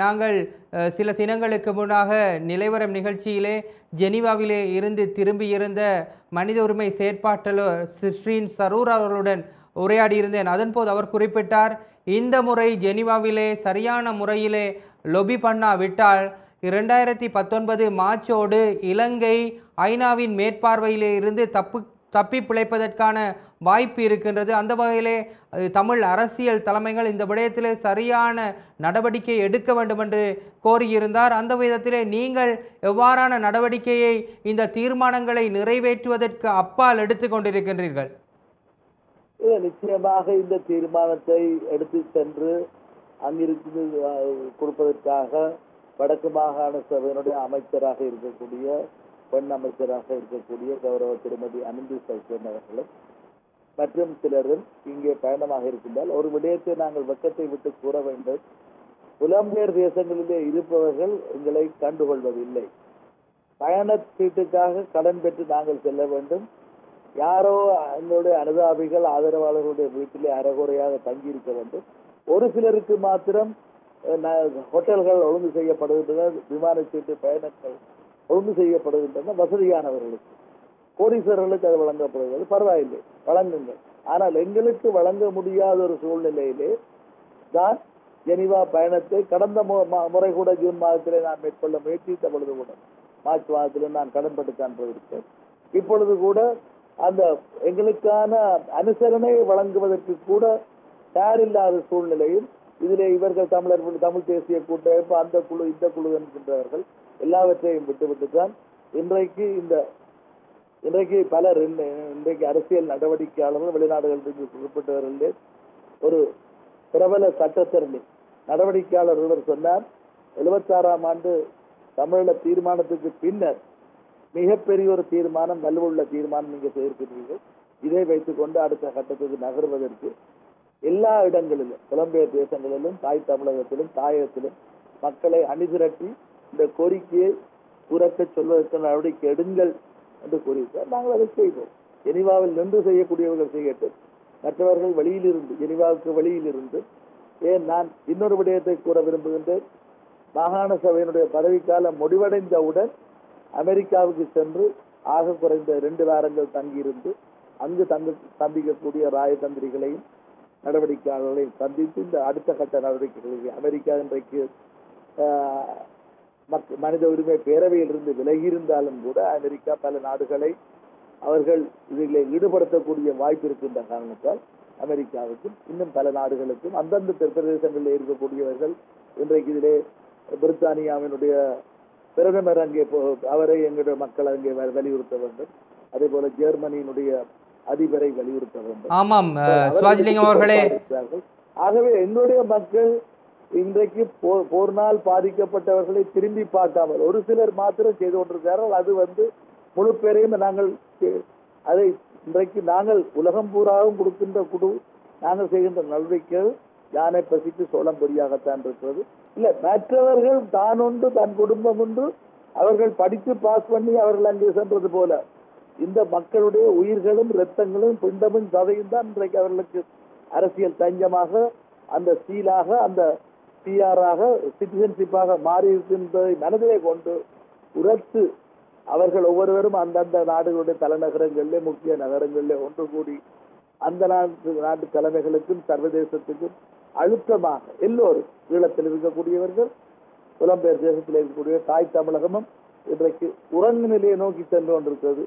நாங்கள் சில தினங்களுக்கு முன்னாக நிலைவரம் நிகழ்ச்சியிலே ஜெனீவாவிலே இருந்து திரும்பியிருந்த மனித உரிமை செயற்பாட்டாளர் ஸ்ரீன் சரூர் அவர்களுடன் உரையாடியிருந்தேன். அதன்போது அவர் குறிப்பிட்டார் இந்த முறை ஜெனீவாவிலே சரியான முறையிலே லொபி பண்ணாவிட்டால் இரண்டாயிரத்தி பத்தொன்பது மார்ச்சோடு இலங்கை ஐநாவின் மேற்பார்வையிலே இருந்து தப்பு தப்பி பிழைப்பதற்கான வாய்ப்பு இருக்கின்றது. அந்த வகையிலே தமிழ் அரசியல் தலைமைகள் இந்த விடயத்திலே சரியான நடவடிக்கை எடுக்க வேண்டும் என்று கோரியிருந்தார். அந்த விதத்திலே நீங்கள் எவ்வாறான நடவடிக்கையை இந்த தீர்மானங்களை நிறைவேற்றுவதற்கு அப்பால் எடுத்து கொண்டிருக்கின்றீர்கள்? நிச்சயமாக இந்த தீர்மானத்தை எடுத்து சென்று அங்கிருந்து கொடுப்பதற்காக வடக்கு மாகாண சபையினுடைய அமைச்சராக இருக்கக்கூடிய பெண் அமைச்சராக இருக்கக்கூடிய கௌரவ திருமதி அனந்தி சௌசன் அவர்களும் மற்றும் சிலரும் இங்கே பயணமாக இருக்கின்றால் ஒரு விடயத்தை நாங்கள் வெக்கத்தை விட்டு கூற வேண்டும். புலம்பெயர் தேசங்களிலே இருப்பவர்கள் எங்களை கண்டுகொள்வதில்லை. பயண சீட்டுக்காக கடன் பெற்று நாங்கள் செல்ல வேண்டும். யாரோ எங்களுடைய அனுதாபிகள் ஆதரவாளர்களுடைய வீட்டிலே அறகுறையாக தங்கியிருக்க வேண்டும். ஒரு சிலருக்கு மாத்திரம் ஹோட்டல்கள் ஒழுங்கு செய்யப்படுகின்றன விமான சீட்டு பயணங்கள் ஒழுங்கு செய்யப்படுகின்றன வசதியானவர்களுக்கு. கோடீஸ்வரர்களுக்கு அது வழங்கப்படுகிறது. பரவாயில்லை வழங்குங்கள். ஆனால் எங்களுக்கு வழங்க முடியாத ஒரு சூழ்நிலையிலே தான் ஜெனிவா பயணத்தை கடந்த முறை கூட ஜூன் மாதத்திலே நான் மேற்கொள்ள முயற்சித்த பொழுது கூட மார்ச் மாதத்திலே நான் கடன்பட்டு போயிருக்கேன். இப்பொழுது கூட அந்த எங்களுக்கான அனுசரணை வழங்குவதற்கு கூட தயாரில்லாத சூழ்நிலையில் இதிலே இவர்கள் தமிழர் தமிழ் தேசிய கூட்டமைப்பு அந்த குழு இந்த குழு என்கின்றவர்கள் எல்லாவற்றையும் விட்டுவிட்டு தான் இன்றைக்கு இந்த இன்றைக்கு பலர் இன்றைக்கு அரசியல் நடவடிக்கையாளர்கள் வெளிநாடுகளிலிருந்து குறிப்பிட்டவர்களே ஒரு பிரபல சட்டத்தரணி நடவடிக்கையாளர் ஒருவர் சொன்னார் எழுபத்தாறாம் ஆண்டு தமிழ தீர்மானத்துக்கு பின்னர் மிகப்பெரிய ஒரு தீர்மானம் வலுவுள்ள தீர்மானம் நீங்க செய்திருக்கிறீர்கள். இதை வைத்துக்கொண்டு அடுத்த கட்டத்துக்கு நகர்வதற்கு எல்லா இடங்களிலும் புலம்பெயர் தேசங்களிலும் தாய் தமிழகத்திலும் தாயகத்திலும் மக்களை அணிதிரட்டி இந்த கோரிக்கையை உறக்க சொல்வதற்கு நடவடிக்கை எடுங்கள் என்று கூறியிருக்கார் நாங்கள் அதை செய்வோம் ஜெனிவாவில் நின்று செய்யக்கூடியவர்கள் செய்யட்டும். மற்றவர்கள் வெளியிலிருந்து ஜெனிவாவுக்கு வெளியிலிருந்து ஏன் நான் இன்னொரு விடயத்தை கூற விரும்புகின்றேன்? மாகாண சபையினுடைய பதவிக்காலம் முடிவடைந்தவுடன் அமெரிக்காவுக்கு சென்று ஆக குறைந்த ரெண்டு வாரங்கள் தங்கியிருந்து அங்கு தங்க தம்பிக்கக்கூடிய ராயதந்திரிகளையும் நடவடிக்கையாளர்களையும் சந்தித்து இந்த அடுத்த கட்ட நடவடிக்கைகளுக்கு அமெரிக்கா இன்றைக்கு மக்- மனித உரிமை பேரவையிலிருந்து விலகி இருந்தாலும் கூட அமெரிக்கா பல நாடுகளை அவர்கள் இதில் ஈடுபடுத்தக்கூடிய வாய்ப்பு இருக்கின்ற காரணத்தால் அமெரிக்காவுக்கும் இன்னும் பல நாடுகளுக்கும் அந்தந்த பிரதேசங்களில் இருக்கக்கூடியவர்கள் இன்றைக்கு இதிலே பிரித்தானியாவினுடைய பிரதமர் அங்கே போ- அவரை எங்களுடைய மக்கள் அங்கே வலியுறுத்த வேண்டும். அதே போல ஜெர்மனியினுடைய அதிபரை வலியுறுத்த வேண்டும். ஆமாம் சிவாஜிலிங்கம் அவர்களே. ஆகவே எங்களுடைய மக்கள் இன்றைக்கு போர் போர்னால் பாதிக்கப்பட்டவர்களை திரும்பி பார்க்காமல் ஒரு சிலர் மாத்திரம் செய்து கொண்டிருக்கிறார்கள். அது வந்து முழு பேரையும் நாங்கள் அதை இன்றைக்கு நாங்கள் உலகம் பூராவும் கொடுக்கின்ற குழு நாங்கள் செய்கின்ற நடவடிக்கைகள் யானை பசிக்கு சோளம் பொறியாகத்தான் இருக்கிறது. இல்ல மற்றவர்கள் தான் உண்டு தன் குடும்பம் உண்டு. அவர்கள் படித்து பாஸ் பண்ணி அவர்கள் அங்கே சென்றது போல. இந்த மக்களுடைய உயிர்களும் இரத்தங்களும் பிண்டமும் சதையும் தான் இன்றைக்கு அவர்களுக்கு அரசியல் தஞ்சமாக அந்த சீலாக அந்த பிஆராக சிட்டிசன்ஷிப்பாக மாறி இருக்கின்றதை மனதிலே கொண்டு உரத்து அவர்கள் ஒவ்வொருவரும் அந்தந்த நாடுகளுடைய தலைநகரங்களிலே முக்கிய நகரங்களிலே ஒன்று கூடி அந்த நாட்டு நாட்டு தலைமைகளுக்கும் சர்வதேசத்துக்கும் அழுத்தமாக எல்லோரும் ஈழத்தில் இருக்கக்கூடியவர்கள் புலம்பெயர் தேசத்தில் இருக்கக்கூடிய தாய் தமிழகமும் இன்றைக்கு உறங்கு நிலையை நோக்கி சென்று கொண்டிருக்கிறது.